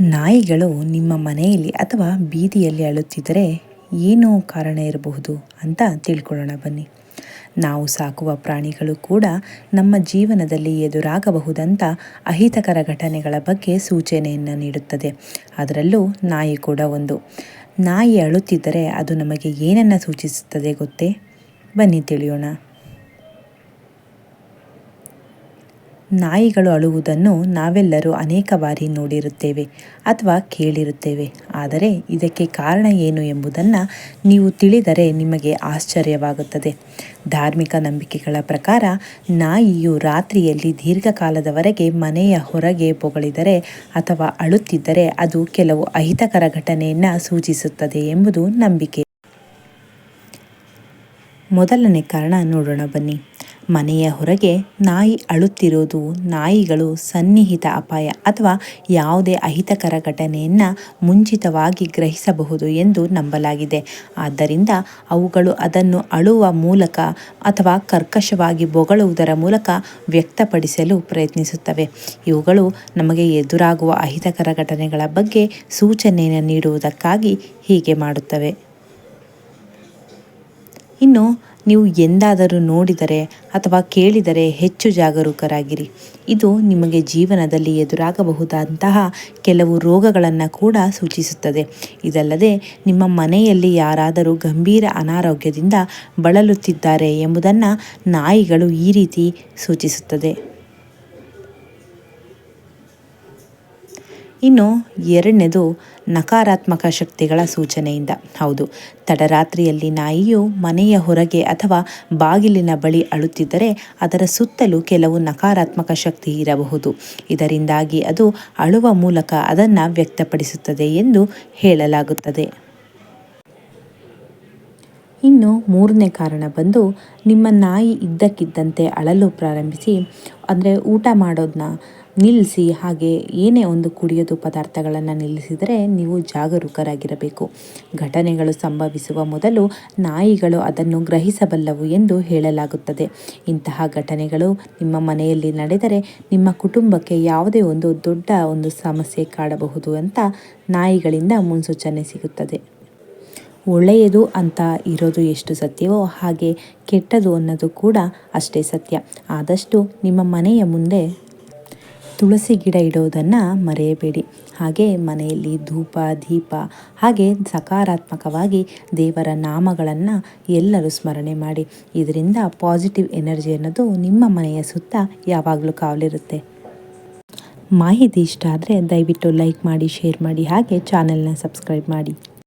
ನಾಯಿಗಳು ನಿಮ್ಮ ಮನೆಯಲ್ಲಿ ಅಥವಾ ಬೀದಿಯಲ್ಲಿ ಅಳುತ್ತಿದ್ದರೆ ಏನು ಕಾರಣ ಇರಬಹುದು ಅಂತ ತಿಳ್ಕೊಳ್ಳೋಣ ಬನ್ನಿ. ನಾವು ಸಾಕುವ ಪ್ರಾಣಿಗಳು ಕೂಡ ನಮ್ಮ ಜೀವನದಲ್ಲಿ ಎದುರಾಗಬಹುದಂಥ ಅಹಿತಕರ ಘಟನೆಗಳ ಬಗ್ಗೆ ಸೂಚನೆಯನ್ನು ನೀಡುತ್ತದೆ. ಅದರಲ್ಲೂ ನಾಯಿ ಕೂಡ ಒಂದು. ನಾಯಿ ಅಳುತ್ತಿದ್ದರೆ ಅದು ನಮಗೆ ಏನನ್ನು ಸೂಚಿಸುತ್ತದೆ ಗೊತ್ತೇ? ಬನ್ನಿ ತಿಳಿಯೋಣ. ನಾಯಿಗಳು ಅಳುವುದನ್ನು ನಾವೆಲ್ಲರೂ ಅನೇಕ ಬಾರಿ ನೋಡಿರುತ್ತೇವೆ ಅಥವಾ ಕೇಳಿರುತ್ತೇವೆ. ಆದರೆ ಇದಕ್ಕೆ ಕಾರಣ ಏನು ಎಂಬುದನ್ನು ನೀವು ತಿಳಿದರೆ ನಿಮಗೆ ಆಶ್ಚರ್ಯವಾಗುತ್ತದೆ. ಧಾರ್ಮಿಕ ನಂಬಿಕೆಗಳ ಪ್ರಕಾರ ನಾಯಿಯು ರಾತ್ರಿಯಲ್ಲಿ ದೀರ್ಘಕಾಲದವರೆಗೆ ಮನೆಯ ಹೊರಗೆ ಪೊಗಳಿದರೆ ಅಥವಾ ಅಳುತ್ತಿದ್ದರೆ ಅದು ಕೆಲವು ಅಹಿತಕರ ಘಟನೆಯನ್ನು ಸೂಚಿಸುತ್ತದೆ ಎಂಬುದು ನಂಬಿಕೆ. ಮೊದಲನೇ ಕಾರಣ ನೋಡೋಣ ಬನ್ನಿ. ಮನೆಯ ಹೊರಗೆ ನಾಯಿ ಅಳುತ್ತಿರುವುದು ನಾಯಿಗಳು ಸನ್ನಿಹಿತ ಅಪಾಯ ಅಥವಾ ಯಾವುದೇ ಅಹಿತಕರ ಘಟನೆಯನ್ನು ಮುಂಚಿತವಾಗಿ ಗ್ರಹಿಸಬಹುದು ಎಂದು ನಂಬಲಾಗಿದೆ. ಆದ್ದರಿಂದ ಅವುಗಳು ಅದನ್ನು ಅಳುವ ಮೂಲಕ ಅಥವಾ ಕರ್ಕಶವಾಗಿ ಬೊಗಳುವುದರ ಮೂಲಕ ವ್ಯಕ್ತಪಡಿಸಲು ಪ್ರಯತ್ನಿಸುತ್ತವೆ. ಇವುಗಳು ನಮಗೆ ಎದುರಾಗುವ ಅಹಿತಕರ ಘಟನೆಗಳ ಬಗ್ಗೆ ಸೂಚನೆಯನ್ನು ನೀಡುವುದಕ್ಕಾಗಿ ಹೀಗೆ ಮಾಡುತ್ತವೆ. ಇನ್ನು ನೀವು ಎಂದಾದರೂ ನೋಡಿದರೆ ಅಥವಾ ಕೇಳಿದರೆ ಹೆಚ್ಚು ಜಾಗರೂಕರಾಗಿರಿ. ಇದು ನಿಮಗೆ ಜೀವನದಲ್ಲಿ ಎದುರಾಗಬಹುದಾದಂತಹ ಕೆಲವು ರೋಗಗಳನ್ನು ಕೂಡ ಸೂಚಿಸುತ್ತದೆ. ಇದಲ್ಲದೆ ನಿಮ್ಮ ಮನೆಯಲ್ಲಿ ಯಾರಾದರೂ ಗಂಭೀರ ಅನಾರೋಗ್ಯದಿಂದ ಬಳಲುತ್ತಿದ್ದಾರೆ ಎಂಬುದನ್ನು ನಾಯಿಗಳು ಈ ರೀತಿ ಸೂಚಿಸುತ್ತದೆ. ಇನ್ನು ಎರಡನೇದು ನಕಾರಾತ್ಮಕ ಶಕ್ತಿಗಳ ಸೂಚನೆಯಿಂದ. ಹೌದು, ತಡರಾತ್ರಿಯಲ್ಲಿ ನಾಯಿಯು ಮನೆಯ ಹೊರಗೆ ಅಥವಾ ಬಾಗಿಲಿನ ಬಳಿ ಅಳುತ್ತಿದ್ದರೆ ಅದರ ಸುತ್ತಲೂ ಕೆಲವು ನಕಾರಾತ್ಮಕ ಶಕ್ತಿ ಇರಬಹುದು. ಇದರಿಂದಾಗಿ ಅದು ಅಳುವ ಮೂಲಕ ಅದನ್ನು ವ್ಯಕ್ತಪಡಿಸುತ್ತದೆ ಎಂದು ಹೇಳಲಾಗುತ್ತದೆ. ಇನ್ನು ಮೂರನೇ ಕಾರಣ ಬಂದು ನಿಮ್ಮ ನಾಯಿ ಇದ್ದಕ್ಕಿದ್ದಂತೆ ಅಳಲು ಪ್ರಾರಂಭಿಸಿ, ಅಂದರೆ ಊಟ ಮಾಡೋದನ್ನ ನಿಲ್ಲಿಸಿ, ಹಾಗೆ ಏನೇ ಒಂದು ಕುಡಿಯೋದು ಪದಾರ್ಥಗಳನ್ನು ನಿಲ್ಲಿಸಿದರೆ ನೀವು ಜಾಗರೂಕರಾಗಿರಬೇಕು. ಘಟನೆಗಳು ಸಂಭವಿಸುವ ಮೊದಲು ನಾಯಿಗಳು ಅದನ್ನು ಗ್ರಹಿಸಬಲ್ಲವು ಎಂದು ಹೇಳಲಾಗುತ್ತದೆ. ಇಂತಹ ಘಟನೆಗಳು ನಿಮ್ಮ ಮನೆಯಲ್ಲಿ ನಡೆದರೆ ನಿಮ್ಮ ಕುಟುಂಬಕ್ಕೆ ಯಾವುದೇ ಒಂದು ದೊಡ್ಡ ಒಂದು ಸಮಸ್ಯೆ ಕಾಡಬಹುದು ಅಂತ ನಾಯಿಗಳಿಂದ ಮುನ್ಸೂಚನೆ ಸಿಗುತ್ತದೆ. ಒಳ್ಳೆಯದು ಅಂತ ಇರೋದು ಎಷ್ಟು ಸತ್ಯವೋ ಹಾಗೆ ಕೆಟ್ಟದು ಅನ್ನೋದು ಕೂಡ ಅಷ್ಟೇ ಸತ್ಯ. ಆದಷ್ಟು ನಿಮ್ಮ ಮನೆಯ ಮುಂದೆ ತುಳಸಿ ಗಿಡ ಇಡೋದನ್ನು ಮರೆಯಬೇಡಿ. ಹಾಗೆ ಮನೆಯಲ್ಲಿ ಧೂಪ, ದೀಪ, ಹಾಗೆ ಸಕಾರಾತ್ಮಕವಾಗಿ ದೇವರ ನಾಮಗಳನ್ನು ಎಲ್ಲರೂ ಸ್ಮರಣೆ ಮಾಡಿ. ಇದರಿಂದ ಪಾಸಿಟಿವ್ ಎನರ್ಜಿ ಅನ್ನೋದು ನಿಮ್ಮ ಮನೆಯ ಸುತ್ತ ಯಾವಾಗಲೂ ಕಾವಲಿರುತ್ತೆ. ಮಾಹಿತಿ ಇಷ್ಟ ಆದರೆ ದಯವಿಟ್ಟು ಲೈಕ್ ಮಾಡಿ ಶೇರ್ ಮಾಡಿ, ಹಾಗೆ ಚಾನೆಲ್ನ ಸಬ್ಸ್ಕ್ರೈಬ್ ಮಾಡಿ.